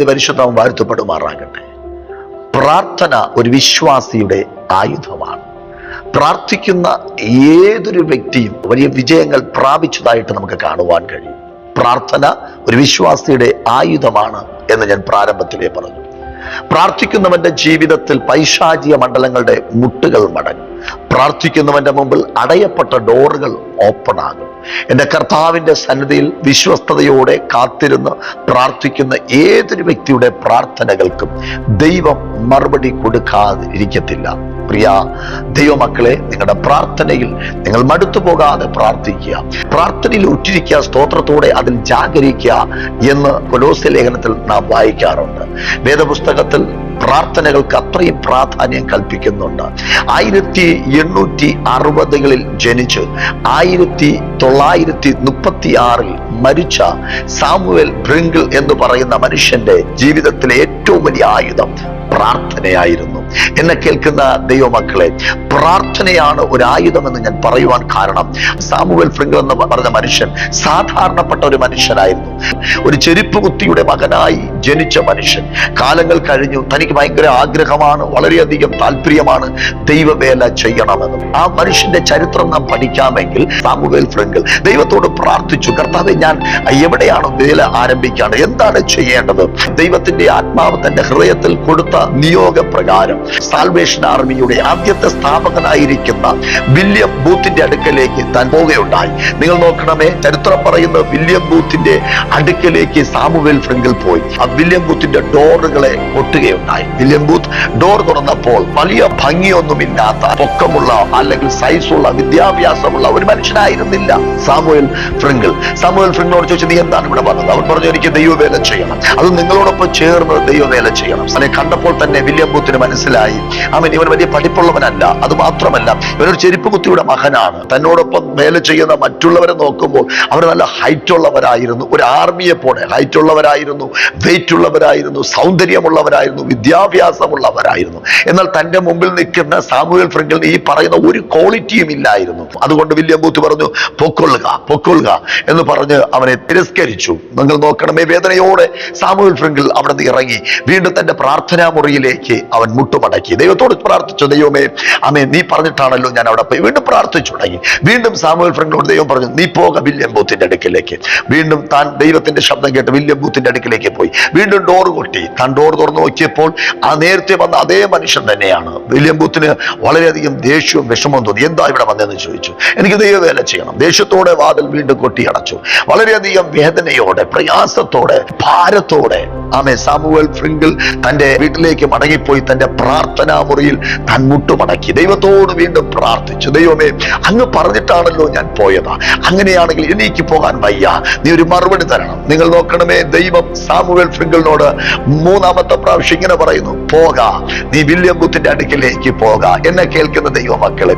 അതിപരിശുദ്ധം വാഴ്ത്തപ്പെടുമാറാകട്ടെ. പ്രാർത്ഥന ഒരു വിശ്വാസിയുടെ ആയുധമാണ്. പ്രാർത്ഥിക്കുന്ന ഏതൊരു വ്യക്തിയും വലിയ വിജയങ്ങൾ പ്രാപിച്ചതായിട്ട് നമുക്ക് കാണുവാൻ കഴിയും. പ്രാർത്ഥന ഒരു വിശ്വാസിയുടെ ആയുധമാണ് എന്ന് ഞാൻ പ്രാരംഭത്തിലേ പറഞ്ഞു. പ്രാർത്ഥിക്കുന്നവന്റെ ജീവിതത്തിൽ പൈശാചിക മണ്ഡലങ്ങളുടെ മുട്ടുകൾ മടങ്ങും. പ്രാർത്ഥിക്കുന്നവന്റെ മുമ്പിൽ അടയപ്പെട്ട ഡോറുകൾ ഓപ്പൺ ആകും എന്റെ കർത്താവിന്റെ സന്നിധിയിൽ വിശ്വസ്തയോടെ കാത്തിരുന്ന് പ്രാർത്ഥിക്കുന്ന ഏതൊരു വ്യക്തിയുടെ പ്രാർത്ഥനകൾക്കും ദൈവം മറുപടി കൊടുക്കാതിരിക്കത്തില്ല. പ്രിയ ദൈവമക്കളെ നിങ്ങളുടെ പ്രാർത്ഥനയിൽ നിങ്ങൾ മടുത്തു പോകാതെ പ്രാർത്ഥിക്കുക. പ്രാർത്ഥനയിൽ ഉറ്റിരിക്കുക സ്തോത്രത്തോടെ അതിൽ ജാഗരിക്കുക എന്ന് കൊലോസ്യ ലേഖനത്തിൽ നാം വായിക്കാറുണ്ട്. വേദപുസ്തകത്തിൽ പ്രാർത്ഥനകൾക്ക് അത്രയും പ്രാധാന്യം കൽപ്പിക്കുന്നുണ്ട്. ആയിരത്തി എണ്ണൂറ്റി അറുപതുകളിൽ ജനിച്ച് ആയിരത്തി തൊള്ളായിരത്തി മുപ്പത്തി ആറിൽ മരിച്ച സാമുവൽ ബ്രിങ്കിൾ എന്ന് പറയുന്ന മനുഷ്യന്റെ ജീവിതത്തിലെ ഏറ്റവും വലിയ ആയുധം പ്രാർത്ഥനയായിരുന്നു. എന്നെ കേൾക്കുന്ന ദൈവമക്കളെ പ്രാർത്ഥനയാണ് ഒരു ആയുധമെന്ന് ഞാൻ പറയുവാൻ കാരണം. സാമുവൽ ഫ്രിങ്കിൾ എന്ന് പറഞ്ഞ മനുഷ്യൻ സാധാരണപ്പെട്ട ഒരു മനുഷ്യനായിരുന്നു. ഒരു ചെരുപ്പ് കുത്തിയുടെ മകനായി ജനിച്ച മനുഷ്യൻ. കാലങ്ങൾ കഴിഞ്ഞു. തനിക്ക് ഭയങ്കര ആഗ്രഹമാണ് വളരെയധികം താല്പര്യമാണ്. ദൈവവേല ചെയ്യണമെന്ന്. ആ മനുഷ്യന്റെ ചരിത്രം നാം പഠിക്കാമെങ്കിൽ സാമുവേൽ ഫ്രിങ്കിൾ ദൈവത്തോട് പ്രാർത്ഥിച്ചു. കർത്താവെ ഞാൻ എവിടെയാണ് വേല ആരംഭിക്കാണ്? എന്താണ് ചെയ്യേണ്ടത്? ദൈവത്തിന്റെ ആത്മാവ് തന്റെ ഹൃദയത്തിൽ കൊടുത്ത നിയോഗപ്രകാരം സാൽവേഷൻ ആർമിയുടെ ആദ്യത്തെ സ്ഥാപകനായിരിക്കുന്ന വില്യം ബൂത്തിന്റെ അടുക്കലേക്ക് താൻ പോവുകയുണ്ടായി. നിങ്ങൾ നോക്കണമേ ചരിത്രം പറയുന്ന വില്യം ബൂത്തിന്റെ അടുക്കലേക്ക് സാമുവേൽ ഫ്രിങ്കിൽ പോയി. ആ വില്യം ബൂത്തിന്റെ ഡോറുകളെ കൊട്ടുകയുണ്ടായി. വില്യം ബൂത്ത് ഡോർ തുറന്നപ്പോൾ വലിയ ഭംഗിയൊന്നുമില്ലാത്ത പൊക്കമുള്ള അല്ലെങ്കിൽ സൈസുള്ള വിദ്യാഭ്യാസമുള്ള ഒരു മനുഷ്യനായിരുന്നില്ല സാമുവേൽ ഫ്രിങ്കിൾ സാമുവേൽ ഫ്രിങ്കിളോട് ചോദിച്ചു നീ എന്താണ് ഇവിടെ പറഞ്ഞത് അവൻ പറഞ്ഞു എനിക്ക് ദൈവവേല ചെയ്യണം. അത് നിങ്ങളോടൊപ്പം ചേർന്ന് ദൈവവേല ചെയ്യണം. അതിനെ കണ്ടപ്പോൾ തന്നെ വില്യം ബൂത്തിന് മനസ്സിലായി. അവൻ ഇവൻ വലിയ പഠിപ്പുള്ളവനല്ല. അത് മാത്രമല്ല ഇവനൊരു ചെരുപ്പ് കുത്തിയുടെ മകനാണ്. തന്നോടൊപ്പം വേല ചെയ്യുന്ന മറ്റുള്ളവരെ നോക്കുമ്പോൾ അവർ നല്ല ഹൈറ്റ് ഉള്ളവരായിരുന്നു ഒരു ആർമിയെ പോലെ ഹൈറ്റ് ഉള്ളവരായിരുന്നു വെയിറ്റ് ഉള്ളവരായിരുന്നു സൗന്ദര്യമുള്ളവരായിരുന്നു വിദ്യാഭ്യാസമുള്ളവരായിരുന്നു. എന്നാൽ തന്റെ മുമ്പിൽ നിൽക്കുന്ന സാമൂഹ്യ ഫ്രണ്ടിൽ ഈ പറയുന്ന ഒരു ക്വാളിറ്റിയും ഇല്ലായിരുന്നു. അതുകൊണ്ട് വില്യം ബൂത്ത് പറഞ്ഞു പൊക്കൊള്ളുക പൊക്കൊള്ളുക എന്ന് പറഞ്ഞ് അവനെ തിരസ്കരിച്ചു. നിങ്ങൾ നോക്കണമേ വേദനയോടെ സാമൂഹ്യ ഫ്രണ്ടിൽ അവിടെ നിന്ന് ഇറങ്ങി. വീണ്ടും തന്റെ പ്രാർത്ഥനാ മുറിയിലേക്ക് അവൻ മുട്ടുമടക്കി ദൈവത്തോട് പ്രാർത്ഥിച്ചു ദൈവമേ അമേ നീ പറഞ്ഞിട്ടാണല്ലോ ഞാൻ അവിടെ പോയി. വീണ്ടും പ്രാർത്ഥിച്ചു തുടങ്ങി. വീണ്ടും സാമുവൽ ഫ്രണ്ടിനോട് ദൈവം പറഞ്ഞു നീ പോക വില്യം ബൂത്തിന്റെ അടുക്കിലേക്ക്. വീണ്ടും താൻ ദൈവത്തിന്റെ ശബ്ദം കേട്ട് വില്യം ബൂത്തിന്റെ അടുക്കിലേക്ക് പോയി. വീണ്ടും ഡോർ കൊട്ടി. താൻ ഡോർ തുറന്നു നോക്കിയപ്പോൾ ആ നേരത്തെ വന്ന അതേ മനുഷ്യൻ തന്നെയാണ്. വില്യം ബൂത്തിന് വളരെയധികം ദേഷ്യവും വിഷമവും തോന്നി. എന്താ ഇവിടെ വന്നതെന്ന് ചോദിച്ചു. എനിക്ക് ദൈവവേല ചെയ്യണം. ദേഷ്യത്തോടെ വാതിൽ വീണ്ടും കൊട്ടി അടച്ചു. വളരെയധികം വേദനയോടെ പ്രയാസത്തോടെ ഭാരത്തോടെ ആമേ സാമുവൽ ഫ്രിങ്കിൾ തന്റെ വീട്ടിലേക്ക് മടങ്ങിപ്പോയി തന്റെ പ്രാർത്ഥനാ മുറിയിൽ താൻ മുട്ടുമടക്കി. ദൈവത്തോട് വീണ്ടും പ്രാർത്ഥിച്ചു. ദൈവമേ അങ്ങ് പറഞ്ഞിട്ടാണല്ലോ ഞാൻ പോയത്. അങ്ങനെയാണെങ്കിൽ എനിക്ക് പോകാൻ വയ്യ. നീ ഒരു മറുപടി തരണം. നിങ്ങൾ നോക്കണമേ ദൈവം സാമുവൽ ഫ്രിങ്കിളിനോട് മൂന്നാമത്തെ പ്രാവശ്യം ഇങ്ങനെ പറയുന്നു. പോക. നീ വില്യം ബുത്തിന്റെ അടുക്കിലേക്ക് പോക. എന്നെ കേൾക്കുന്ന ദൈവ ദൈവമക്കളെ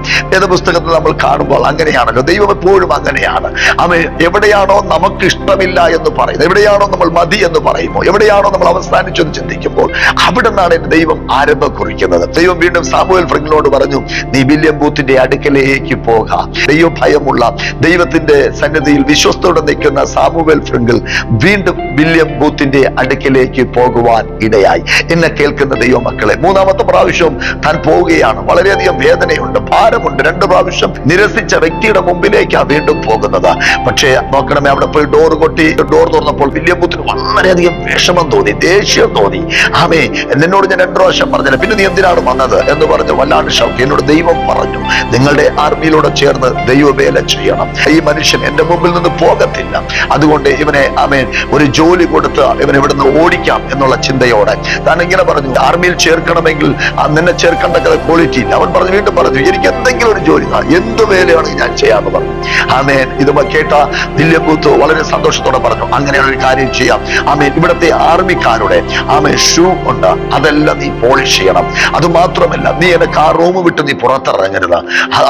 പുസ്തകത്തിൽ നമ്മൾ കാണുമ്പോൾ അങ്ങനെയാണല്ലോ. ദൈവം എപ്പോഴും അങ്ങനെയാണ്. അവൻ എവിടെയാണോ നമുക്ക് ഇഷ്ടമില്ല എന്ന് പറയുന്നത് എവിടെയാണോ നമ്മൾ മതി എന്ന് പറയുമോ എവിടെയാണോ നമ്മൾ അവസാനിച്ചെന്ന് ചിന്തിക്കുമ്പോൾ അവിടെ നിന്നാണ് എന്റെ ദൈവം ആരംഭം കുറിക്കുന്നത്. ദൈവം വീണ്ടും സാമുവൽ ഫ്രിങ്ങിനോട് പറഞ്ഞു നീ വില്യം ബൂത്തിന്റെ അടുക്കലേക്ക് പോക. ദൈവഭയമുള്ള ദൈവത്തിന്റെ സന്നിധിയിൽ വിശ്വസ്തയോടെ നിൽക്കുന്ന സാമുവൽ ഫ്രിങ്കിൾ വീണ്ടും വില്യം ബൂത്തിന്റെ അടുക്കലേക്ക് പോകുവാൻ ഇടയായി. എന്നെ കേൾക്കുന്ന ദൈവമക്കളെ മൂന്നാമത്തെ പ്രാവശ്യം താൻ പോവുകയാണ്. വളരെയധികം വേദനയുണ്ട് ഭാരമുണ്ട്. രണ്ട് പ്രാവശ്യം നിരസിച്ച വ്യക്തിയുടെ മുമ്പിലേക്കാണ് വീണ്ടും പോകുന്നത്. പക്ഷേ നോക്കണമേ അവിടെ പോയി ഡോർ കൊട്ടി ഡോർ തുറന്നപ്പോൾ വില്യം ബൂത്തിന് വളരെയധികം വിഷമം തോന്നി ദേഷ്യം തോന്നി. ആമേ എന്നോട് ഞാൻ രണ്ടു പ്രാവശ്യം പറഞ്ഞില്ല. പിന്നെ നീ എന്തിനാണ് വന്നത് എന്ന് പറഞ്ഞു. വല്ലാണ്ട് ഷൗക്ക് എന്നോട് ദൈവം പറഞ്ഞു നിങ്ങളുടെ ആർമിയിലൂടെ ചേർന്ന് ദൈവവേല ചെയ്യണം. ഈ മനുഷ്യൻ എന്റെ മുമ്പിൽ നിന്ന് പോകത്തില്ല. അതുകൊണ്ട് ഇവനെ ആമേൻ ഒരു ജോലി കൊടുത്ത് ഇവനെ ഇവിടുന്ന് ഓടിക്കാം എന്നുള്ള ചിന്തയോടെ. താൻ ഇങ്ങനെ പറഞ്ഞു ആർമിയിൽ ചേർക്കണമെങ്കിൽ നിന്നെ ചേർക്കേണ്ട ക്വാളിറ്റി ഇല്ല. അവൻ പറഞ്ഞു വീണ്ടും പറഞ്ഞു എനിക്ക് എന്തെങ്കിലും ഒരു ജോലി. എന്ത് വേലയാണെങ്കിൽ ഞാൻ ചെയ്യാമെന്ന് പറഞ്ഞു ആമേൻ. ഇത് കേട്ട ദില്യബൂത്ത് വളരെ സന്തോഷത്തോടെ പറഞ്ഞു അങ്ങനെയുള്ള ഒരു കാര്യം ചെയ്യാം. ആമേൻ. ഇവിടുത്തെ ആർമിക്കാരുടെ ആമ ഷൂ ഉണ്ട്. അതെല്ലാം നീ പോളിഷ് ചെയ്യണം. അത് മാത്രമല്ല നീ എന്റെ കാർ റൂം വിട്ട് നീ പുറത്തിറങ്ങരുത്.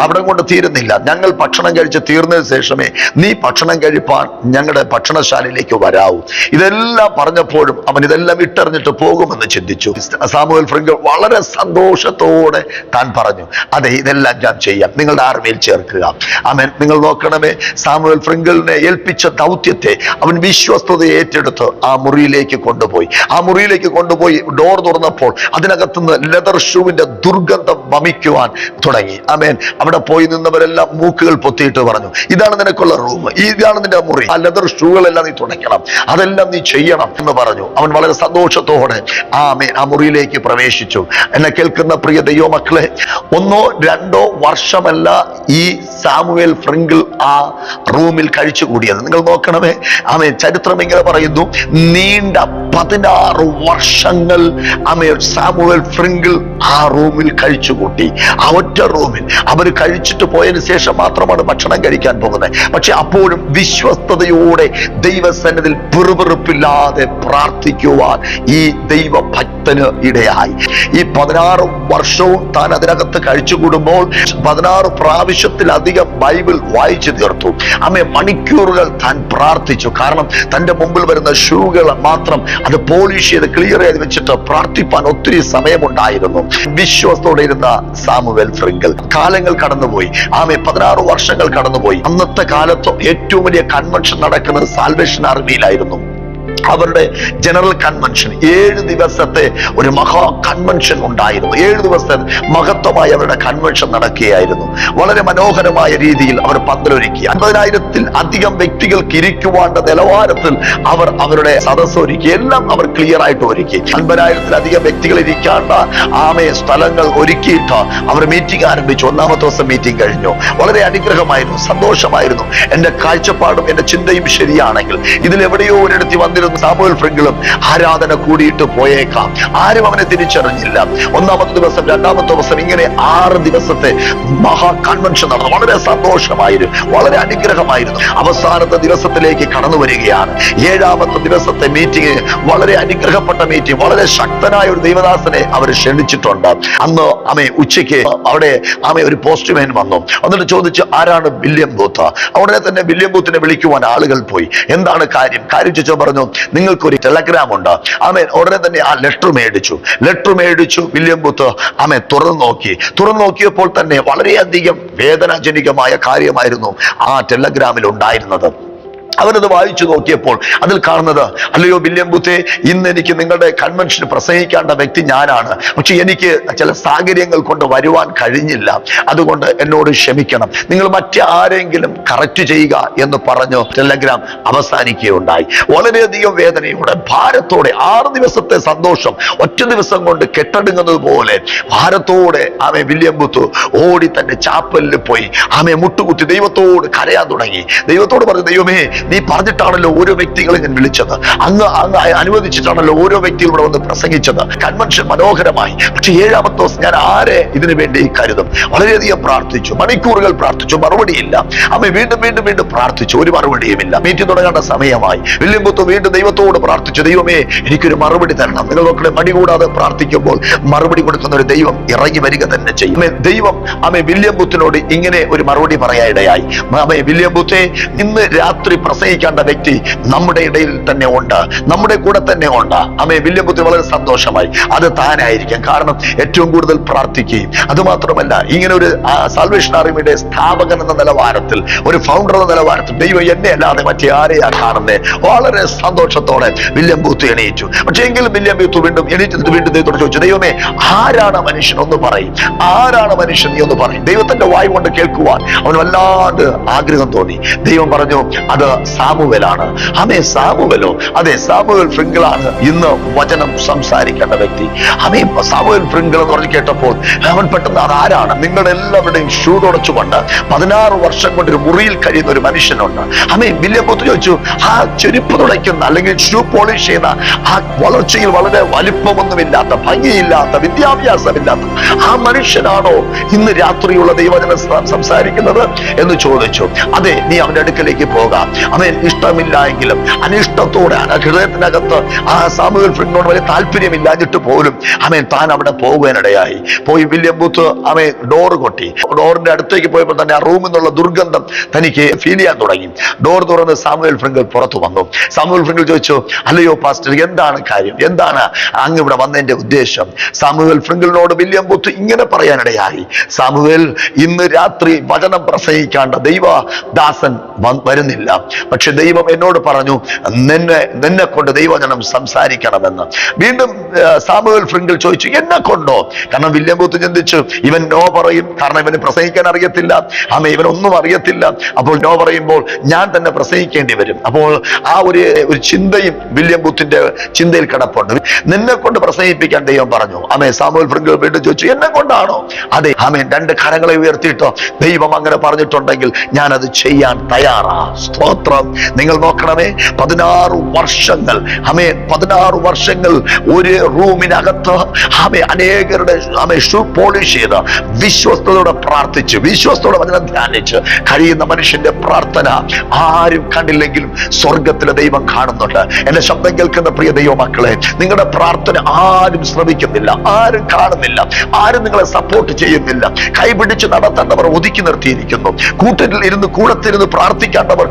അവിടെ കൊണ്ട് തീരുന്നില്ല. ഞങ്ങൾ ഭക്ഷണം കഴിച്ച് തീർന്നതിന് ശേഷമേ നീ ഭക്ഷണം കഴിപ്പാൻ ഞങ്ങളുടെ ഭക്ഷണശാലയിലേക്ക് വരാവൂ. ഇതെല്ലാം പറഞ്ഞപ്പോഴും അവൻ ഇതെല്ലാം ഇട്ടറിഞ്ഞിട്ട് പോകുമെന്ന് ചിന്തിച്ചു. സാമുവൽ ഫ്രിങ്കൽ വളരെ സന്തോഷത്തോടെ താൻ പറഞ്ഞു അതെ ഇതെല്ലാം ഞാൻ ചെയ്യാം. നിങ്ങളുടെ ആർമിയിൽ ചേർക്കുക. അവൻ നിങ്ങൾ നോക്കണമേ സാമുവൽ ഫ്രിങ്കലിനെ ഏൽപ്പിച്ച ദൗത്യത്തെ അവൻ വിശ്വസ്തത ഏറ്റെടുത്ത് ആ മുറിയിലേക്ക് കൊണ്ടുപോയി. ആ മുറിയിലേക്ക് കൊണ്ടുപോയി ഡോർ തുറന്നപ്പോൾ അതിനകത്തുനിന്ന് ലെതർ ഷൂവിന്റെ ദുർഗന്ധം വമിക്കുവാൻ തുടങ്ങി. അമേൻ അവിടെ പോയി നിന്നവരെല്ലാം മൂക്കുകൾ പൊത്തിയിട്ട് പറഞ്ഞു ഇതാണ് നിനക്കുള്ള റൂം ഇതാണ് നിന്റെ മുറി. ആ ലെതർ ഷൂകളെല്ലാം നീ തുടയ്ക്കണം. അതെല്ലാം നീ ചെയ്യണം എന്ന് പറഞ്ഞു. അവൻ വളരെ സന്തോഷത്തോടെ ആ മേ- ആ മുറിയിലേക്ക് പ്രവേശിച്ചു. എന്നെ കേൾക്കുന്ന പ്രിയ ദൈവ മക്കളെ ഒന്നോ രണ്ടോ വർഷമല്ല ഈ സാമുവേൽ ഫ്രിങ്കിൾ ആ റൂമിൽ കഴിച്ചു കൂടിയത് നിങ്ങൾ നോക്കണമേ. ആമേ ചരിത്രം ഇങ്ങനെ പറയുന്നു നീണ്ട പതിനാറ് വർഷങ്ങൾ അമേർ സാമുവൽ ഫ്രിങ്കിൾ ആ റൂമിൽ കഴിച്ചു കൂട്ടി ആ ഒറ്റ റൂമിൽ. അവർ കഴിച്ചിട്ട് പോയതിനു ശേഷം മാത്രമാണ് ഭക്ഷണം കഴിക്കാൻ പോകുന്നത്. പക്ഷെ അപ്പോഴും വിശ്വസ്തയോടെ ദൈവസന്നിധിയിൽ പിറുപിറുപ്പില്ലാതെ പ്രാർത്ഥിക്കുവാൻ ഈ ദൈവഭക്തന് ഇടയായി. ഈ പതിനാറ് വർഷവും താൻ അതിനകത്ത് കഴിച്ചുകൂടുമ്പോൾ പതിനാറ് പ്രാവശ്യത്തിലധികം ബൈബിൾ വായിച്ചു തീർത്തു. അമ്മ മണിക്കൂറുകൾ താൻ പ്രാർത്ഥിച്ചു. കാരണം തന്റെ മുമ്പിൽ വരുന്ന ഷൂകൾ മാത്രം അത് പോളിഷ് ചെയ്ത് ക്ലിയർ ചെയ്ത് വെച്ചിട്ട് പ്രാർത്ഥിപ്പാൻ ഒത്തിരി സമയമുണ്ടായിരുന്നു. വിശ്വാസത്തോടെ ഇരുന്ന സാമുവൽ ഫ്രിങ്കൽ. കാലങ്ങൾ കടന്നുപോയി. ആമെ പതിനാറ് വർഷങ്ങൾ കടന്നുപോയി. അന്നത്തെ കാലത്ത് ഏറ്റവും വലിയ കൺവെൻഷൻ നടക്കുന്നത് സാൽവേഷൻ ആർമിയിലായിരുന്നു അവരുടെ ജനറൽ കൺവെൻഷൻ ഏഴ് ദിവസത്തെ ഒരു മഹാ കൺവെൻഷൻ ഉണ്ടായിരുന്നു. ഏഴ് ദിവസത്തെ മഹത്വമായി അവരുടെ കൺവെൻഷൻ നടക്കുകയായിരുന്നു. വളരെ മനോഹരമായ രീതിയിൽ അവർ പന്തലൊരുക്കി. അൻപതിനായിരത്തിൽ അധികം വ്യക്തികൾക്ക് ഇരിക്കുവാണ്ട നിലവാരത്തിൽ അവർ അവരുടെ സദസ്സ് ഒരുക്കി. എല്ലാം അവർ ക്ലിയർ ആയിട്ട് ഒരുക്കി. അൻപതിനായിരത്തിലധികം വ്യക്തികൾ ഇരിക്കാണ്ട ആമയ സ്ഥലങ്ങൾ ഒരുക്കിയിട്ട് അവർ മീറ്റിംഗ് ആരംഭിച്ചു. ഒന്നാമത്തെ ദിവസം മീറ്റിംഗ് കഴിഞ്ഞു. വളരെ അനുഗ്രഹമായിരുന്നു. സന്തോഷമായിരുന്നു. എന്റെ കാഴ്ചപ്പാടും എന്റെ ചിന്തയും ശരിയാണെങ്കിൽ ഇതിൽ എവിടെയോ ഒരിടത്തി വന്നിരുന്ന. സാമുവൽ ഫ്രിങ്കിളും ആരാധന കൂടിയിട്ട് പോയേക്കാം. ആരും അവനെ തിരിച്ചറിഞ്ഞില്ല. ഒന്നാമത്തെ ദിവസം രണ്ടാമത്തെ ദിവസം ഇങ്ങനെ ആറ് ദിവസത്തെ മഹാ കൺവെൻഷൻ നടന്നു. വളരെ സന്തോഷമായിരുന്നു വളരെ അനുഗ്രഹമായിരുന്നു. അവസാനത്തെ ദിവസത്തിലേക്ക് കടന്നു വരികയാണ്. ഏഴാമത്തെ ദിവസത്തെ മീറ്റിംഗ് വളരെ അനുഗ്രഹപ്പെട്ട മീറ്റിംഗ് വളരെ ശക്തനായ ഒരു ദൈവദാസനെ അവർ ക്ഷണിച്ചിട്ടുണ്ട്. അന്ന് അമ്മ ഉച്ചയ്ക്ക് അവിടെ അമ്മ ഒരു പോസ്റ്റ്മാൻ വന്നു. എന്നിട്ട് ചോദിച്ചു ആരാണ് വില്യം ബൂത്ത്? ഉടനെ തന്നെ വില്യം ബൂത്തിനെ വിളിക്കുവാൻ ആളുകൾ പോയി. എന്താണ് കാര്യം? കാര്യം ചോദിച്ചോ പറഞ്ഞു നിങ്ങൾക്ക് ഒരു ടെലഗ്രാം ഉണ്ട്. ആമേൻ. ഉടനെ തന്നെ ആ ലെറ്റർ മേടിച്ചു. ലെറ്റർ മേടിച്ചു. വില്യം ബൂത്ത് ആമേ തുറന്നു നോക്കി. തുറന്നു നോക്കിയപ്പോൾ തന്നെ വളരെയധികം വേദനാജനികമായ കാര്യമായിരുന്നു ആ ടെലഗ്രാമിൽ ഉണ്ടായിരുന്നത്. അവനത് വായിച്ചു നോക്കിയപ്പോൾ അതിൽ കാണുന്നത് അല്ലയോ വില്യം ബുത്തെ ഇന്ന് എനിക്ക് നിങ്ങളുടെ കൺവെൻഷൻ പ്രസംഗിക്കേണ്ട വ്യക്തി ഞാനാണ്. പക്ഷെ എനിക്ക് ചില സാഹചര്യങ്ങൾ കൊണ്ട് വരുവാൻ കഴിഞ്ഞില്ല. അതുകൊണ്ട് എന്നോട് ക്ഷമിക്കണം. നിങ്ങൾ മറ്റാരെങ്കിലും കറക്റ്റ് ചെയ്യുക എന്ന് പറഞ്ഞു ടെലഗ്രാം അവസാനിക്കുകയുണ്ടായി. വളരെയധികം വേദനയോടെ ഭാരത്തോടെ ആറ് ദിവസത്തെ സന്തോഷം ഒറ്റ ദിവസം കൊണ്ട് കെട്ടടുങ്ങുന്നത് പോലെ ഭാരത്തോടെ ആമെ വില്യം ബുത്ത് ഓടി തന്റെ ചാപ്പലിൽ പോയി. ആമെ മുട്ടുകുത്തി ദൈവത്തോട് കരയാൻ തുടങ്ങി. ദൈവത്തോട് പറഞ്ഞു ദൈവമേ നീ പറഞ്ഞിട്ടാണല്ലോ ഓരോ വ്യക്തികളെ ഞാൻ വിളിച്ചത്. അങ്ങ് അങ്ങ് അനുവദിച്ചിട്ടാണല്ലോ ഓരോ വ്യക്തികൾ ഇവിടെ വന്ന് പ്രസംഗിച്ചത്. കൺവെൻഷൻ മനോഹരമായി. പക്ഷെ ഏഴാമത്തെ ദിവസം ഞാൻ ആരെ ഇതിനു വേണ്ടി കരുതും? വളരെയധികം പ്രാർത്ഥിച്ചു. മണിക്കൂറുകൾ പ്രാർത്ഥിച്ചു. മറുപടിയില്ല. അമ്മ വീണ്ടും വീണ്ടും വീണ്ടും പ്രാർത്ഥിച്ചു. ഒരു മറുപടിയുമില്ല. മീറ്റിംഗ് തുടങ്ങേണ്ട സമയമായി. വില്യമ്പുത്ത് വീണ്ടും ദൈവത്തോട് പ്രാർത്ഥിച്ചു. ദൈവമേ എനിക്കൊരു മറുപടി തരണം. നിങ്ങൾ നോക്കണേ മടി കൂടാതെ പ്രാർത്ഥിക്കുമ്പോൾ മറുപടി കൊടുക്കുന്ന ഒരു ദൈവം ഇറങ്ങി വരിക തന്നെ ചെയ്യും. ദൈവം അമ്മ വില്യം ബുത്തിനോട് ഇങ്ങനെ ഒരു മറുപടി പറയാനിടയായി. അമ്മ വില്യം ബുത്തെ ഇന്ന് രാത്രി പ്രസംഗിക്കേണ്ട വ്യക്തി നമ്മുടെ ഇടയിൽ തന്നെ ഉണ്ട് നമ്മുടെ കൂടെ തന്നെ ഉണ്ട്. അമ്മയെ വില്യം കുത്തി വളരെ സന്തോഷമായി. അത് താനായിരിക്കാം. കാരണം ഏറ്റവും കൂടുതൽ പ്രാർത്ഥിക്കുകയും അതുമാത്രമല്ല ഇങ്ങനെ ഒരു സാൽവേഷൻ ആർമിയുടെ സ്ഥാപകൻ എന്ന നിലവാരത്തിൽ ഒരു ഫൗണ്ടർ എന്ന നിലവാരത്തിൽ ദൈവം എന്നെ അല്ലാതെ മറ്റേ ആരെയാ കാണുന്നത് വളരെ സന്തോഷത്തോടെ വില്യം ബൂത്ത് എണീച്ചു പക്ഷേ എങ്കിലും വില്യം ബൂത്ത് വീണ്ടും എണീറ്റ് വീണ്ടും ദൈവത്തോട് ചോദിച്ചു ദൈവമേ ആരാണ് മനുഷ്യൻ? ഒന്ന് പറയും. ആരാണ് മനുഷ്യൻ? നീ ഒന്ന് പറയും. ദൈവത്തിന്റെ വായു കൊണ്ട് കേൾക്കുവാൻ അവൻ വല്ലാണ്ട് ആഗ്രഹം തോന്നി. ദൈവം പറഞ്ഞു അത് സാമുവലാണ്. അമേ സാമുവലോ അതെ സാമുവൽ ഫ്രിങ്കിളാണ് ഇന്ന് വചനം സംസാരിക്കേണ്ട വ്യക്തി. അമേ സാമുവൽ ഫ്രിങ്കിൾ എന്ന് കേട്ടപ്പോൾ അവൻ പെട്ടെന്ന് അത് ആരാണ്? നിങ്ങളുടെ എല്ലാവരുടെയും ഷൂ തുടച്ചുകൊണ്ട് പതിനാറ് വർഷം കൊണ്ട് ഒരു മുറിയിൽ കഴിയുന്ന ഒരു മനുഷ്യനുണ്ട്. അമേ വില്യം ബൂത്ത് ചോദിച്ചു ആ ചെരുപ്പ് തുടയ്ക്കുന്ന അല്ലെങ്കിൽ ഷൂ പോളിഷ് ചെയ്യുന്ന ആ വളർച്ചയിൽ വളരെ വലിപ്പമൊന്നുമില്ലാത്ത ഭംഗിയില്ലാത്ത വിദ്യാഭ്യാസമില്ലാത്ത ആ മനുഷ്യനാണോ ഇന്ന് രാത്രിയുള്ള ദൈവജന സംസാരിക്കുന്നത്? എന്ന് ചോദിച്ചു. അതെ നീ അവന്റെ അടുക്കലേക്ക് പോകാം. അവൻ ഇഷ്ടമില്ല എങ്കിലും അനിഷ്ടത്തോടെ ഹൃദയത്തിനകത്ത് ആ സാമുവൽ ഫ്രണ്ടിനോട് വലിയ താല്പര്യമില്ലാഞ്ഞിട്ട് പോലും അവൻ താൻ അവിടെ പോകുവാനിടയായി. പോയി വില്യം ബൂത്ത് അവൻ ഡോർ കൊട്ടി. ഡോറിന്റെ അടുത്തേക്ക് പോയപ്പോൾ തന്നെ ആ റൂമിൽ നിന്നുള്ള ദുർഗന്ധം തനിക്ക് ഫീൽ ചെയ്യാൻ തുടങ്ങി. ഡോർ തുറന്ന് സാമുവൽ ഫ്രിങ്കിൾ പുറത്തു വന്നു. സാമുവൽ ഫ്രിങ്കിൾ ചോദിച്ചു അല്ലയോ പാസ്റ്റർ എന്താണ് കാര്യം? എന്താണ് അങ്ങ് ഇവിടെ വന്നതിന്റെ ഉദ്ദേശം? സാമുവൽ ഫ്രിങ്കിളിനോട് വില്യം ബൂത്ത് ഇങ്ങനെ പറയാനിടയായി. സാമുവൽ ഇന്ന് രാത്രി വചനം പ്രസംഗിക്കാണ്ട് ദൈവ ദാസൻ വരുന്നില്ല. പക്ഷെ ദൈവം എന്നോട് പറഞ്ഞു നിന്നെ നിന്നെ കൊണ്ട് ദൈവജനം സംസാരിക്കണമെന്ന്. വീണ്ടും സാമുവൽ ഫ്രിങ്കിൾ ചോദിച്ചു എന്നെ കൊണ്ടോ? കാരണം വില്യം ബൂത്ത് ചിന്തിച്ചു ഇവൻ നോ പറയും കാരണം ഇവന് പ്രസംഗിക്കാൻ അറിയത്തില്ല. ആമ ഇവനൊന്നും അറിയത്തില്ല. അപ്പോൾ നോ പറയുമ്പോൾ ഞാൻ തന്നെ പ്രസംഗിക്കേണ്ടി വരും. അപ്പോൾ ആ ഒരു ഒരു ചിന്തയും വില്യം ബൂത്തിന്റെ ചിന്തയിൽ കിടപ്പുണ്ട്. നിന്നെ കൊണ്ട് പ്രസംഗിപ്പിക്കാൻ ദൈവം പറഞ്ഞു. ആമേ സാമുവൽ ഫ്രിങ്കിൾ വീണ്ടും ചോദിച്ചു എന്നെ കൊണ്ടാണോ? അതെ ആമേ രണ്ട് കരങ്ങളെ ഉയർത്തിയിട്ടോ ദൈവം അങ്ങനെ പറഞ്ഞിട്ടുണ്ടെങ്കിൽ ഞാൻ അത് ചെയ്യാൻ തയ്യാറാ. സ്തോത്രം. നിങ്ങൾ നോക്കണമേ പതിനാറ് വർഷങ്ങൾ ആമേ പതിനാറ് വർഷങ്ങൾ ഒരു റൂമിനകത്ത് ആമേ അനേകരുടെ ആമേ ഷൂ പോളിഷ് ചെയ്ത് വിശ്വസ്തയോടെ പ്രാർത്ഥിച്ച് വിശ്വസ്തയോടെ വചനം ധ്യാനിച്ച് കഴിയുന്ന മനുഷ്യന്റെ പ്രാർത്ഥന ആരും കണ്ടില്ലെങ്കിലും സ്വർഗത്തിലെ ദൈവം കാണുന്നുണ്ട്. എന്റെ ശബ്ദം കേൾക്കുന്ന പ്രിയ ദൈവ മക്കളെ നിങ്ങളുടെ പ്രാർത്ഥന ആരും ശ്രമിക്കുന്നില്ല ആരും കാണുന്നില്ല ആരും നിങ്ങളെ സപ്പോർട്ട് ചെയ്യുന്നില്ല. കൈപിടിച്ച് നടത്തേണ്ടവർ ഒതുക്കി നിർത്തിയിരിക്കുന്നു. കൂട്ടത്തിൽ ഇരുന്ന് കൂടത്തിരുന്ന് പ്രാർത്ഥിക്കേണ്ടവർ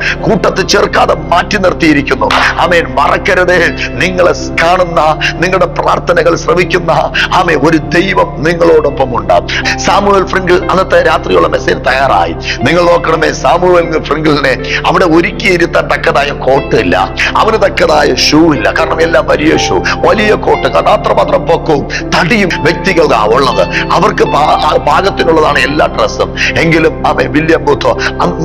കൂട്ടത്തിൽ ചേർക്കാതെ മാറ്റി നിർത്തിയിരിക്കുന്നു. ആമേൻ. മറക്കരുതേ. നിങ്ങളെ കാണുന്ന നിങ്ങളുടെ പ്രാർത്ഥനകൾ ശ്രമിക്കുന്ന ആമേ ഒരു ദൈവം നിങ്ങളോടൊപ്പം ഉണ്ട് സാമുവൽ ഫ്രിങ്കിൾ അന്നത്തെ രാത്രിയുള്ള മെസ്സേജ് തയ്യാറായി. നിങ്ങൾ നോക്കണമേ സാമുവൽ ഫ്രിങ്കിളിനെ അവിടെ ഒരുക്കിയിരുത്താൻ തക്കതായ കോട്ട് ഇല്ല. അവന് തക്കതായ ഷൂ ഇല്ല. കാരണം എല്ലാം വലിയ ഷൂ വലിയ കോട്ട്. കാരണം പൊക്കവും തടിയും വ്യക്തികൾക്കാ ഉള്ളത്. അവർക്ക് പാകത്തിനുള്ളതാണ് എല്ലാ ഡ്രസ്സും. എങ്കിലും ആമേ വില്യം ബൂത്തോ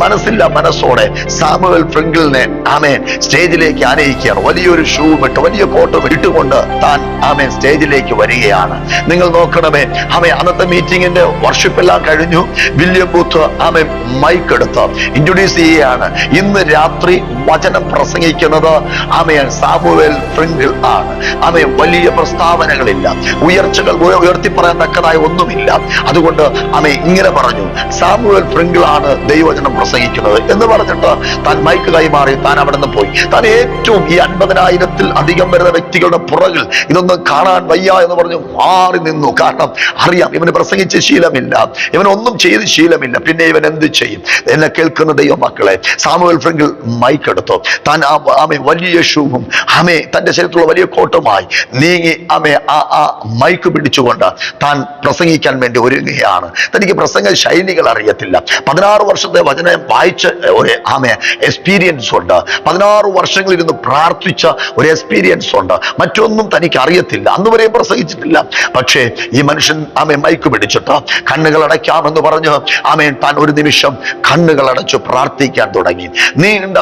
മനസ്സില്ല മനസ്സോടെ സാമുവൽ ഫ്രിങ്കിളിനെ ആമേൻ സ്റ്റേജിലേക്ക് ആനയിക്കുകയാണ്. വലിയൊരു ഷൂ ഇട്ട് വലിയ കോട്ട് ഇട്ടുകൊണ്ട് താൻ ആമേൻ സ്റ്റേജിലേക്ക് വരികയാണ്. നിങ്ങൾ നോക്കണമേ ആമേ അന്നത്തെ മീറ്റിംഗിന്റെ വർഷിപ്പ് എല്ലാം കഴിഞ്ഞു. വില്യം ബൂത്ത് ആമേ മൈക്ക് എടുത്ത് ഇൻട്രൊഡ്യൂസ് ചെയ്യുകയാണ്. ഇന്ന് രാത്രി വചനം പ്രസംഗിക്കുന്നത് ആമയൻ സാമുവേൽ ഫ്രിങ്കിൾ ആണ്. ആമയൻ വലിയ പ്രസ്താവനകളില്ല. ഉയർച്ചകൾ ഉയ- ഉയർത്തി പറയാൻ തക്കതായ ഒന്നുമില്ല. അതുകൊണ്ട് ആമേ ഇങ്ങനെ പറഞ്ഞു സാമുവേൽ ഫ്രിങ്കിൾ ആണ് ദൈവവചനം പ്രസംഗിക്കുന്നത് എന്ന് പറഞ്ഞിട്ട് താൻ മൈക്ക് കൈമാറി താൻ അവിടെ നിന്ന് പോയി. താൻ ഏറ്റവും ഈ അൻപതിനായിരത്തിൽ അധികം വരുന്ന വ്യക്തികളുടെ പുറകിൽ ഇതൊന്നും കാണാൻ വയ്യ എന്ന് പറഞ്ഞു മാറി നിന്നു. കാരണം അറിയാം ഇവന് പ്രസംഗിച്ച ശീലമില്ല. ഇവൻ ഒന്നും ചെയ്ത് ശീലമില്ല. പിന്നെ ഇവൻ എന്ത് ചെയ്യും? എന്നെ കേൾക്കുന്ന ദൈവമക്കളെ സാമുവൽ ഫ്രിങ്കിൾ മൈക്കെടുത്തു താൻ ആമെ വലിയ ഷൂവും ആമെ തന്റെ ശരീരത്തിലുള്ള വലിയ കോട്ടുമായി നീങ്ങി ആമെ ആ ആ മൈക്ക് പിടിച്ചുകൊണ്ട് താൻ പ്രസംഗിക്കാൻ വേണ്ടി ഒരുങ്ങുകയാണ്. തനിക്ക് പ്രസംഗ ശൈലികൾ അറിയത്തില്ല. പതിനാറ് വർഷത്തെ വചനം വായിച്ച് ഒരു ആമെ എക്സ്പീരിയൻസ് ഉണ്ട്. പതിനാറ് വർഷങ്ങൾ ഇരുന്ന് പ്രാർത്ഥിച്ച ഒരു എക്സ്പീരിയൻസ് ഉണ്ട്. മറ്റൊന്നും തനിക്ക് അറിയത്തില്ല. അന്ന് വരെയും പ്രസംഗിച്ചിട്ടില്ല. പക്ഷേ ഈ മനുഷ്യൻ ആമെ മൈക്ക് പിടിച്ചിട്ട് കണ്ണുകൾ അടയ്ക്കാമെന്ന് പറഞ്ഞ് ആമേൻ താൻ ഒരു നിമിഷം കണ്ണുകൾ അടച്ചു പ്രാർത്ഥിക്കാൻ തുടങ്ങി. നീണ്ട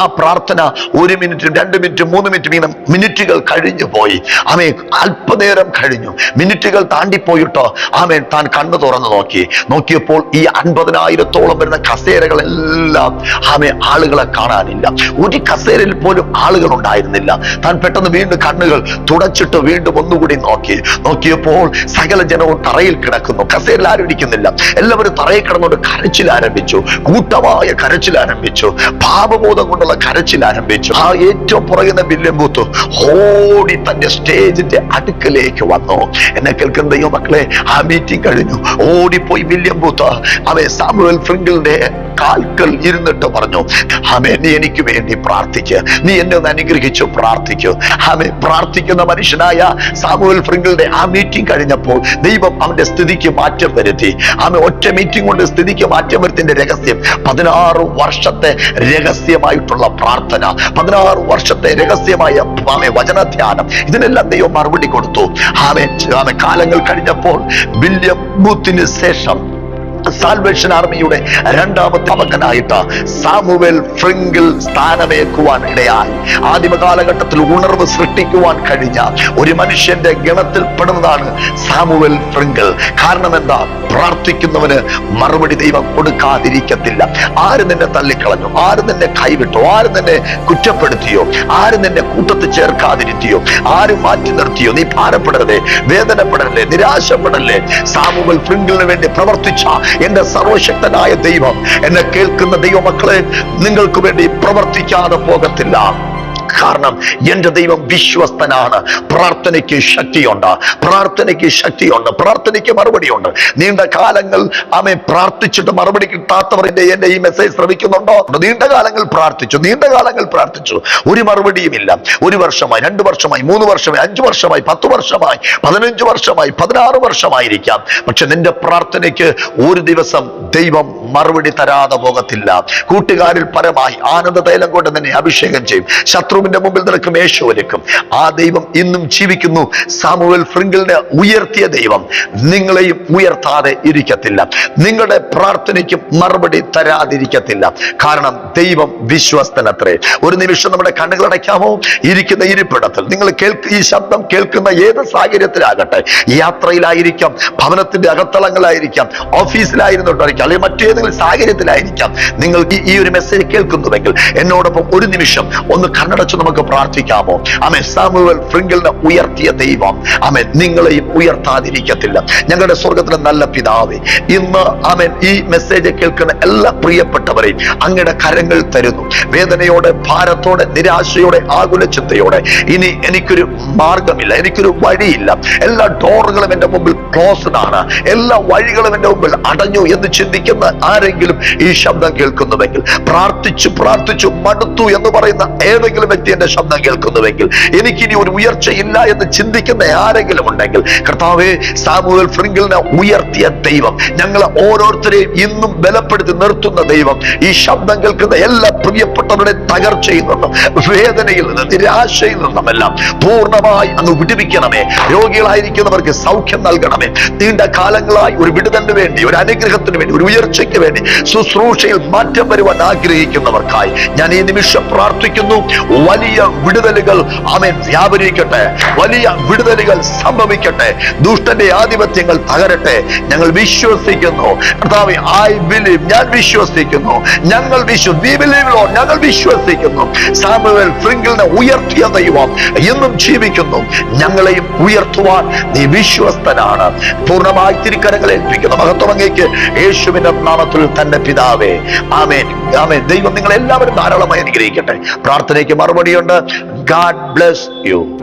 ആ പ്രാർത്ഥന ഒരു മിനിറ്റും രണ്ട് മിനിറ്റും മൂന്ന് മിനിറ്റും മിനിറ്റുകൾ കഴിഞ്ഞു പോയി. ആമേ അല്പനേരം കഴിഞ്ഞു. മിനിറ്റുകൾ താണ്ടിപ്പോയിട്ടോ ആമേൻ താൻ കണ്ണു തുറന്നു നോക്കി. നോക്കിയപ്പോൾ ഈ അൻപതിനായിരത്തോളം വരുന്ന കസേരകളെല്ലാം ആമേ ആളുകളെ കാണാനില്ല. ഒരു കസേരയിൽ പോലും ആളുകൾ ഉണ്ടായിരുന്നില്ല താൻ പെട്ടെന്ന് വീണ്ടും കണ്ണുകൾ തുടച്ചിട്ട് വീണ്ടും ഒന്നുകൂടി നോക്കി. നോക്കിയപ്പോൾ സകല ജനവും തറയിൽ കിടക്കുന്നു. കസേരയിൽ ആരും ഇരിക്കുന്നില്ല. എല്ലാവരും തറയിൽ കിടന്നുകൊണ്ട് കരച്ചിൽ ആരംഭിച്ചു. കൂട്ടമായ കരച്ചിൽ ആരംഭിച്ചു. പാപബോധം കൊണ്ടുള്ള കരച്ചിൽ ആരംഭിച്ചു. ആ ഏറ്റവും പുറകുന്ന വില്യം ബൂത്ത് ഓടി തന്റെ സ്റ്റേജിന്റെ അടുക്കലേക്ക് വന്നു. എന്നെ കേൾക്കുന്ന ദൈവ മക്കളെ ആ മീറ്റിംഗ് കഴിഞ്ഞു. ഓടിപ്പോയി വില്യം ബൂത്ത്. അവൻ സാമുവൽ ഫ്രിങ്കിളിന്റെ കാൽക്കൽ ഇരുന്നിട്ട് പറഞ്ഞു ആമേ നീ എനിക്ക് വേണ്ടി പ്രാർത്ഥിക്ക്. നീ എന്നെ ഒന്ന് അനുഗ്രഹിച്ചു പ്രാർത്ഥിക്കൂ. ആമേ പ്രാർത്ഥിക്കുന്ന മനുഷ്യനായ സാമുവൽ ഫ്രിങ്കിളുടെ ആ മീറ്റിംഗ് കഴിഞ്ഞപ്പോൾ ദൈവം അവന്റെ സ്ഥിതിക്ക് മാറ്റം വരുത്തി. ആമേ ഒറ്റ മീറ്റിംഗ് കൊണ്ട് സ്ഥിതിക്ക് മാറ്റം വരുത്തിന്റെ രഹസ്യം പതിനാറ് വർഷത്തെ രഹസ്യമായിട്ടുള്ള പ്രാർത്ഥന. പതിനാറ് വർഷത്തെ രഹസ്യമായ ആമേ വചനധ്യാനം. ഇതിനെല്ലാം ദൈവം മറുപടി കൊടുത്തു. ആമേ ആമേ കാലങ്ങൾ കഴിഞ്ഞപ്പോൾ വില്യം ബൂത്തിന് ശേഷം സാൽവേഷൻ ആർമിയുടെ രണ്ടാമത്തെ അവകനായിട്ട് സാമുവേൽ ഫ്രിങ്കിൽ സ്ഥാനമേക്കുവാൻ ഇടയായി. ആദിമ കാലഘട്ടത്തിൽ ഉണർവ് സൃഷ്ടിക്കുവാൻ കഴിഞ്ഞ ഒരു മനുഷ്യന്റെ ഗണത്തിൽ പെടുന്നതാണ് സാമുവൽ ഫ്രിങ്കിൾ കാരണം എന്താ പ്രാർത്ഥിക്കുന്നവന് മറുപടി ദൈവം കൊടുക്കാതിരിക്കത്തില്ല. ആര് നിന്നെ തള്ളിക്കളഞ്ഞു? ആര് നിന്നെ കൈവിട്ടു? ആര് നിന്നെ കുറ്റപ്പെടുത്തിയോ? ആര് നിന്നെ കൂട്ടത്തിൽ ചേർക്കാതിരുത്തിയോ? ആര് മാറ്റി നിർത്തിയോ? നീ ഭാരപ്പെടരുതേ വേദനപ്പെടരുതേ നിരാശപ്പെടല്ലേ? സാമുവൽ ഫ്രിങ്കിളിന് വേണ്ടി പ്രവർത്തിച്ച എന്റെ സർവശക്തനായ ദൈവം എന്നെ കേൾക്കുന്ന ദൈവമക്കളെ നിങ്ങൾക്ക് വേണ്ടി പ്രവർത്തിക്കാതെ പോകത്തില്ല. കാരണം എന്റെ ദൈവം വിശ്വസ്തനാണ്. പ്രാർത്ഥനയ്ക്ക് ശക്തിയുണ്ട്. പ്രാർത്ഥനയ്ക്ക് ശക്തിയുണ്ട്. പ്രാർത്ഥനയ്ക്ക് മറുപടിയുണ്ട്. നീണ്ട കാലങ്ങൾ അമ്മ പ്രാർത്ഥിച്ചിട്ട് മറുപടി കിട്ടാത്തവർ എന്റെ എന്റെ ഈ മെസ്സേജ് ശ്രമിക്കുന്നുണ്ടോ? നീണ്ട കാലങ്ങൾ പ്രാർത്ഥിച്ചു. നീണ്ട കാലങ്ങൾ പ്രാർത്ഥിച്ചു. ഒരു മറുപടിയുമില്ല ഒരു വർഷമായി രണ്ട് വർഷമായി മൂന്ന് വർഷമായി അഞ്ചു വർഷമായി പത്ത് വർഷമായി പതിനഞ്ച് വർഷമായി പതിനാറ് വർഷമായിരിക്കാം. പക്ഷെ നിന്റെ പ്രാർത്ഥനയ്ക്ക് ഒരു ദിവസം ദൈവം മറുപടി തരാതെ പോകത്തില്ല. കൂട്ടുകാരിൽ പരമായി ആനന്ദ തൈലം കൊണ്ട് നിന്നെ അഭിഷേകം ചെയ്യും. ശത്രുവിന്റെ മുമ്പിൽ നിൽക്കും ഒരുക്കും ആ ദൈവം ഇന്നും ജീവിക്കുന്നു. സാമുവൽ ഫ്രിങ്കിളിനെ ഉയർത്തിയ ദൈവം. നിങ്ങളെയും ഉയർത്താതെ ഇരിക്കത്തില്ല. നിങ്ങളുടെ പ്രാർത്ഥനയ്ക്കും മറുപടി തരാതിരിക്കത്തില്ല. കാരണം ദൈവം വിശ്വസ്തനത്രേ. ഒരു നിമിഷം നമ്മുടെ കണ്ണുകൾ അടയ്ക്കാമോ? ഇരിക്കുന്ന ഇരിപ്പിടത്തിൽ. നിങ്ങൾ കേൾക്ക് ഈ ശബ്ദം കേൾക്കുന്ന ഏത് സാഹചര്യത്തിലാകട്ടെ. യാത്രയിലായിരിക്കാം ഭവനത്തിന്റെ അകത്തളങ്ങളായിരിക്കാം ഓഫീസിലായിരുന്നു അല്ലെങ്കിൽ മറ്റേതെങ്കിലും സാഹചര്യത്തിലായിരിക്കാം നിങ്ങൾ ഈ- ഒരു മെസ്സേജ് കേൾക്കുന്നുവെങ്കിൽ. എന്നോടൊപ്പം ഒരു നിമിഷം ഒന്ന് കണ്ണടച്ച് നമുക്ക് പ്രാർത്ഥിക്കാമോ? അമേ സാമുവൽ ഫ്രിങ്കിളിനെ ഉയർത്തിയ ദൈവം. അമേ നിങ്ങളെയും ഉയർത്താതിരിക്കത്തില്ല. ഞങ്ങളുടെ സ്വർഗത്തിലെ നല്ല പിതാവേ ഇന്ന് അമേൻ ഈ മെസ്സേജ് കേൾക്കുന്ന എല്ലാ പ്രിയപ്പെട്ടവരെയും അങ്ങയുടെ കരങ്ങൾ തരുന്നു. വേദനയോടെ ഭാരത്തോടെ നിരാശയോടെ ആകുല ചിന്തയോടെ ഇനി എനിക്കൊരു മാർഗമില്ല എനിക്കൊരു വഴിയില്ല. എല്ലാ ഡോറുകളും എന്റെ മുമ്പിൽ ക്ലോസ്ഡ് ആണ്. എല്ലാ വഴികളും എന്റെ മുമ്പിൽ അടഞ്ഞു എന്ന് ചിന്തിക്കുന്ന ആരെങ്കിലും ഈ ശബ്ദം കേൾക്കുന്നുവെങ്കിൽ പ്രാർത്ഥിച്ചു പ്രാർത്ഥിച്ചു മടുത്തു എന്ന് പറയുന്ന ഏതെങ്കിലും വ്യക്തി എന്റെ ശബ്ദം കേൾക്കുന്നുവെങ്കിൽ എനിക്കിനി ഒരു ഉയർച്ചയില്ല എന്ന് ചിന്തിക്കുന്ന ആരെങ്കിലും ഉണ്ടെങ്കിൽ കർത്താവെ സാമുവൽ ഫ്രിങ്കിളിനെ ഉയർത്തിയ ദൈവം ഞങ്ങളെ ഓരോരുത്തരെയും ഇന്നും ബലപ്പെടുത്തി നിർത്തുന്ന ദൈവം ഈ ശബ്ദം കേൾക്കുന്ന എല്ലാ പ്രിയപ്പെട്ടവരുടെ തകർച്ചയിൽ നിന്നും വേദനയിൽ നിന്നും നിരാശയിൽ നിന്നുമെല്ലാം പൂർണമായി അങ്ങ് വിടുവിക്കണമേ. രോഗികളായിരിക്കുന്നവർക്ക് സൗഖ്യം നൽകണമേ. നീണ്ട കാലങ്ങളായി ഒരു വിടുതലിന് വേണ്ടി ഒരു അനുഗ്രഹത്തിന് വേണ്ടി ഒരു ഉയർച്ചയ്ക്ക് വേണ്ടി ശുശ്രൂഷയിൽ മാറ്റം വരുവാൻ ആഗ്രഹിക്കുന്നവർക്കായി ഞാൻ ഈ നിമിഷം പ്രാർത്ഥിക്കുന്നു. വലിയ വിടുതലുകൾ അവൻ വ്യാപരിക്കട്ടെ. വലിയ വിടുതലുകൾ സംഭവിക്കട്ടെ. ദുഷ്ടന്റെ ആധിപത്യങ്ങൾ തകരട്ടെ. ഞങ്ങൾ വിശ്വസിക്കുന്നു. ഐ ബിലീവ് ഞാൻ വിശ്വസിക്കുന്നു. ഞങ്ങൾ ബിലീവ് ഞങ്ങൾ വിശ്വസിക്കുന്നു. സാമുവൽ ഉയർത്തിയ ദൈവം എന്നും ജീവിക്കുന്നു. ഞങ്ങളെയും ഉയർത്തുവാൻ നീ വിശ്വസ്തനാണ്. പൂർണമായി തിരിക്കരങ്ങൾ ഏൽപ്പിക്കുന്ന. മഹത്വം അങ്ങേക്ക് യേശുവിന്റെ നാമത്തിൽ തന്റെ പിതാവേ. ആമേൻ. ആമേൻ. ദൈവം നിങ്ങൾ എല്ലാവരും ധാരാളമായി അനുഗ്രഹിക്കട്ടെ. പ്രാർത്ഥനയ്ക്ക് മറുപടിയുണ്ട്. God bless you